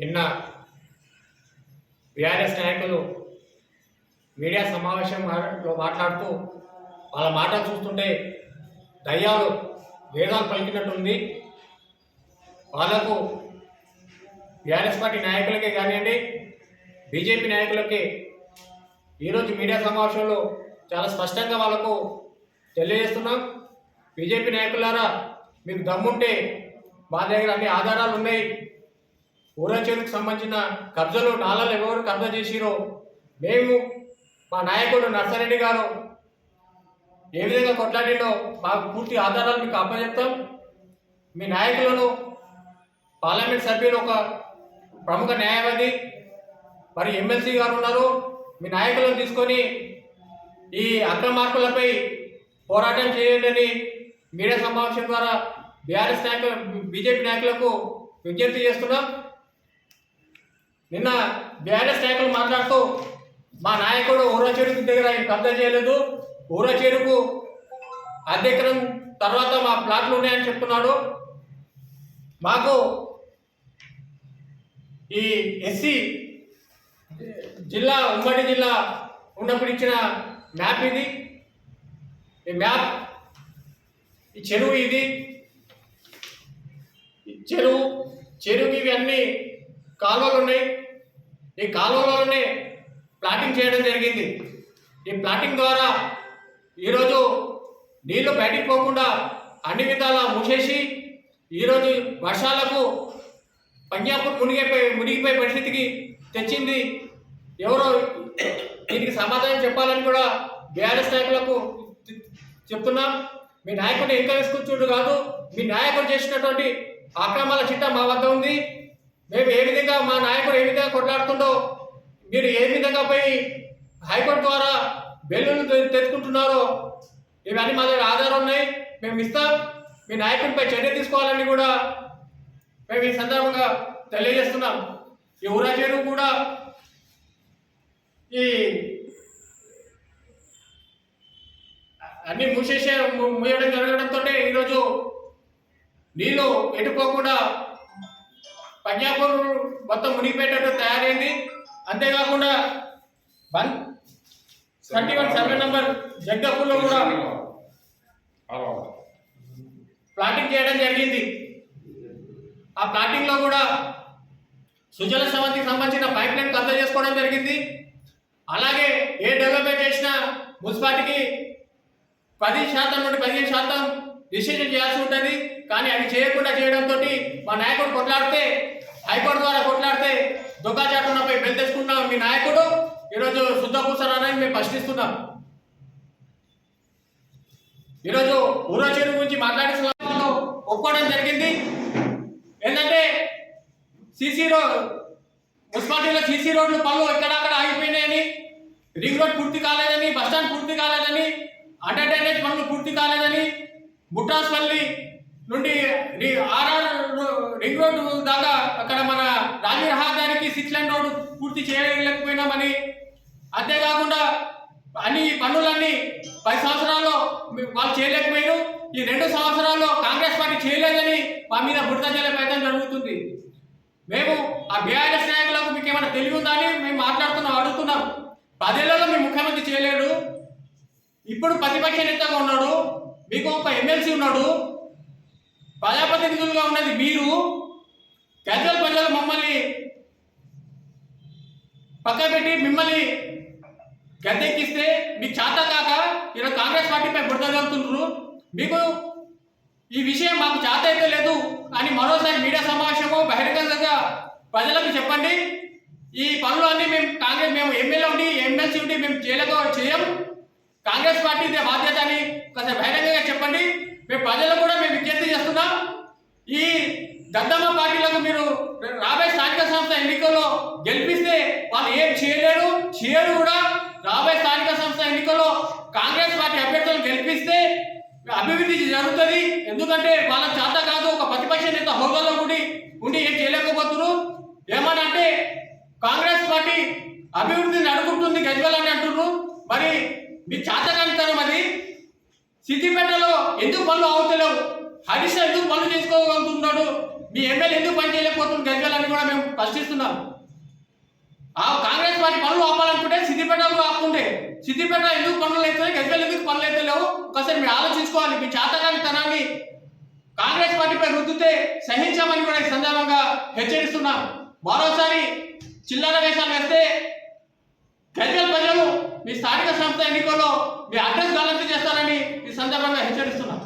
నిన్న బీఆర్ఎస్ నాయకులు మీడియా సమావేశంలో మాట్లాడుతూ వాళ్ళ మాటలు చూస్తుంటే దయ్యాలు వేదాలు పలికినట్టుంది. వాళ్ళకు బీఆర్ఎస్ పార్టీ నాయకులకే కానివ్వండి బీజేపీ నాయకులకి. ఈరోజు మీడియా సమావేశంలో చాలా స్పష్టంగా వాళ్ళకు తెలియజేస్తున్నాం. బీజేపీ నాయకులారా మీకు దమ్ముంటే మా దగ్గర అన్ని ఆధారాలు ఉన్నాయి ఊరా సంబంధించిన కబ్జాలు నాలాలు ఎవరు కబ్జా చేసిరో? మేము మా నాయకుడు నర్సారెడ్డి గారు ఏ విధంగా కొట్లాడిండో మాకు పూర్తి ఆధారాలు మీకు అప్పచెప్తాం. మీ నాయకులను పార్లమెంట్ సభ్యులు ఒక ప్రముఖ న్యాయవాది మరి ఎమ్మెల్సీ గారు ఉన్నారు. మీ నాయకులను తీసుకొని ఈ అక్రమార్కులపై పోరాటం చేయండి అని మీడియా సమావేశం ద్వారా బీఆర్ఎస్ నాయకులు బీజేపీ నాయకులకు విజ్ఞప్తి చేస్తున్నాం. నిన్న బీఆర్ఎస్ నాయకులు మాట్లాడుతూ మా నాయకుడు ఊరా చెరుకు దగ్గర కబ్జా చేయలేదు. ఊర చెరుకు అధ్యక్షం తర్వాత మా ప్లాట్లు ఉన్నాయని చెప్తున్నాడు. మాకు ఈ ఎస్సీ జిల్లా ఉమ్మడి జిల్లా ఉన్నప్పుడు ఇచ్చిన మ్యాప్ ఇది. ఈ మ్యాప్ ఈ చెరువు ఇది. చెరువు చెరువు ఇవన్నీ ఇవి కాలువలు ఉన్నాయి ఈ కాలువలోనే ప్లాటింగ్ చేయడం జరిగింది. ఈ ప్లాటింగ్ ద్వారా ఈరోజు నీళ్ళు బయటికి పోకుండా అన్ని విధాలా మూసేసి ఈరోజు వర్షాలకు పంజాబ్ మునిగిపోయి మునిగిపోయే పరిస్థితికి తెచ్చింది ఎవరో దీనికి సమాధానం చెప్పాలని కూడా బీఆర్ఎస్ నాయకులకు చెప్తున్నాం. మీ నాయకుడిని ఎంకరేజ్ కూర్చుంటు కాదు మీ నాయకుడు చేసినటువంటి అక్రమాల చిట్టా మా వద్ద ఉంది. మేము ఏ విధంగా మా నాయకుడు ఏ విధంగా కొట్లాడుతుండో మీరు ఏ విధంగా పోయి హైకోర్టు ద్వారా బెల్లును తెచ్చుకుంటున్నారో ఇవన్నీ మా దగ్గర ఆధారం ఉన్నాయి. మేము ఇస్తాం. మీ నాయకుడిపై చర్య తీసుకోవాలని కూడా మేము ఈ సందర్భంగా తెలియజేస్తున్నాం. ఈ ఊరా చెరువు కూడా ఈ అన్ని మూసేసే మూయడం జరగడంతో ఈరోజు నీళ్ళు ఎటుకోకుండా పంజాపూర్ మొత్తం మునిగిపోయేటట్టు తయారైంది. అంతేకాకుండా one thirty one survey number జగ్గపూర్లో కూడా ప్లాటింగ్ చేయడం జరిగింది. ఆ ప్లాటింగ్లో కూడా సుజల సమంతికి సంబంధించిన పైప్ లైన్ కబ్జా చేసుకోవడం జరిగింది. అలాగే ఏ డెవలప్మెంట్ చేసినా మున్సిపాలిటీకి పది శాతం నుండి పదిహేను శాతం డిసిజన్ చేయాల్సి ఉంటుంది. కానీ అది చేయకుండా చేయడంతో మా నాయకుడు కొట్లాడితే హైకోర్టు ద్వారా కొట్లాడితే దుగ్గాచాటున్నపై బెల్ తెచ్చుకుంటున్నాం మీ నాయకుడు? ఈరోజు శుద్ధపూసరానని మేము ప్రశ్నిస్తున్నాం. ఈరోజు ఊరో చెరువు గురించి మాట్లాడే సందర్భంలో ఒప్పుకోవడం జరిగింది. ఏంటంటే సిసి రోడ్ మున్సిపాలిటీలో సీసీ రోడ్లు పనులు ఎక్కడక్కడ ఆగిపోయినాయని రింగ్ రోడ్ పూర్తి కాలేదని బస్ స్టాండ్ పూర్తి కాలేదని అండర్ డ్రైనేజ్ పనులు పూర్తి కాలేదని ముట్రాస్పల్లి నుండి ఆర్ఆర్ రింగ్ రోడ్డు దాకా అక్కడ మన రాజీవ్ రహదారికి సిక్స్ లైన్ రోడ్డు పూర్తి చేయలేకపోయినామని. అంతేకాకుండా అన్ని పనులన్నీ పది సంవత్సరాల్లో వాళ్ళు చేయలేకపోయారు. ఈ రెండు సంవత్సరాల్లో కాంగ్రెస్ పార్టీ చేయలేదని మా మీద బురద జల్లే ప్రయత్నం జరుగుతుంది. మేము ఆ బీఆర్ఎస్ నాయకులకు మీకు ఏమైనా తెలివి ఉందా అని మేము మాట్లాడుతున్నాం అడుగుతున్నాం. పదేళ్ళలో మీ ముఖ్యమంత్రి చేయలేడు. ఇప్పుడు ప్రతిపక్ష నేతగా ఉన్నాడు. మీకు ఒక ఎమ్మెల్సీ ఉన్నాడు. ప్రజాప్రతినిధులుగా ఉన్నది మీరు. గజల ప్రజలు మమ్మల్ని పక్క పెట్టి మిమ్మల్ని గద్దెక్కిస్తే మీ చేత కాక ఈరోజు కాంగ్రెస్ పార్టీపై బుడత జరుగుతున్నారు మీకు ఈ విషయం మాకు చేత అయితే లేదు అని మరోసారి మీడియా సమావేశము బహిరంగంగా ప్రజలకు చెప్పండి. ఈ పనులు అన్నీ మేము కాంగ్రెస్ మేము ఎమ్మెల్యే ఉండి ఎమ్మెల్సీ ఉండి మేము చేయలేక చేయం. కాంగ్రెస్ పార్టీ బాధ్యత అని కాస్త బహిరంగంగా చెప్పండి. మేము ప్రజలకు కూడా ఈ దద్దమ్మ పార్టీలకు మీరు రాబోయే స్థానిక సంస్థ ఎన్నికల్లో గెలిపిస్తే వాళ్ళు ఏం చేయలేరు? చేయరు కూడా. రాబోయే స్థానిక సంస్థ ఎన్నికల్లో కాంగ్రెస్ పార్టీ అభ్యర్థులను గెలిపిస్తే అభివృద్ధి జరుగుతుంది. ఎందుకంటే వాళ్ళ చేత కాదు ఒక ప్రతిపక్ష నేత హోదాలో ఉండి ఉండి ఏం చేయలేకపోతున్నారు? ఏమని అంటే కాంగ్రెస్ పార్టీ అభివృద్ధిని అడుగుతుంది గజ్వల్ అని అంటున్నారు. మరి మీ చేతకానితనం అది. సిద్దిపేటలో ఎందుకు పనులు అవుతలేవు? హరీష్ ఎందుకు పనులు చేసుకోగలుగుతున్నాడు. మీ ఎమ్మెల్యే ఎందుకు పని చేయలేకపోతుంది గజ్వేలని కూడా మేము ప్రశ్నిస్తున్నాం. ఆ కాంగ్రెస్ పార్టీ పనులు ఆపాలనుకుంటే సిద్దిపేటకు ఆపుకుంటే. సిద్దిపేట ఎందుకు పనులు అవుతాయి గజ్వేల్ ఎందుకు పనులు అయితే లేవు? ఒకసారి మీరు ఆలోచించుకోవాలి. మీ చేతకాని తనాన్ని కాంగ్రెస్ పార్టీపై రుద్దితే సహించామని కూడా ఈ సందర్భంగా హెచ్చరిస్తున్నాం. మరోసారి చిల్లర వేషాలు వేస్తే గజ్వేల్ ప్రజలు మీ స్థానిక సంస్థ ఎన్నికల్లో మీ అడ్రస్ గలంతి చేస్తారని ఈ సందర్భంగా హెచ్చరిస్తున్నాం.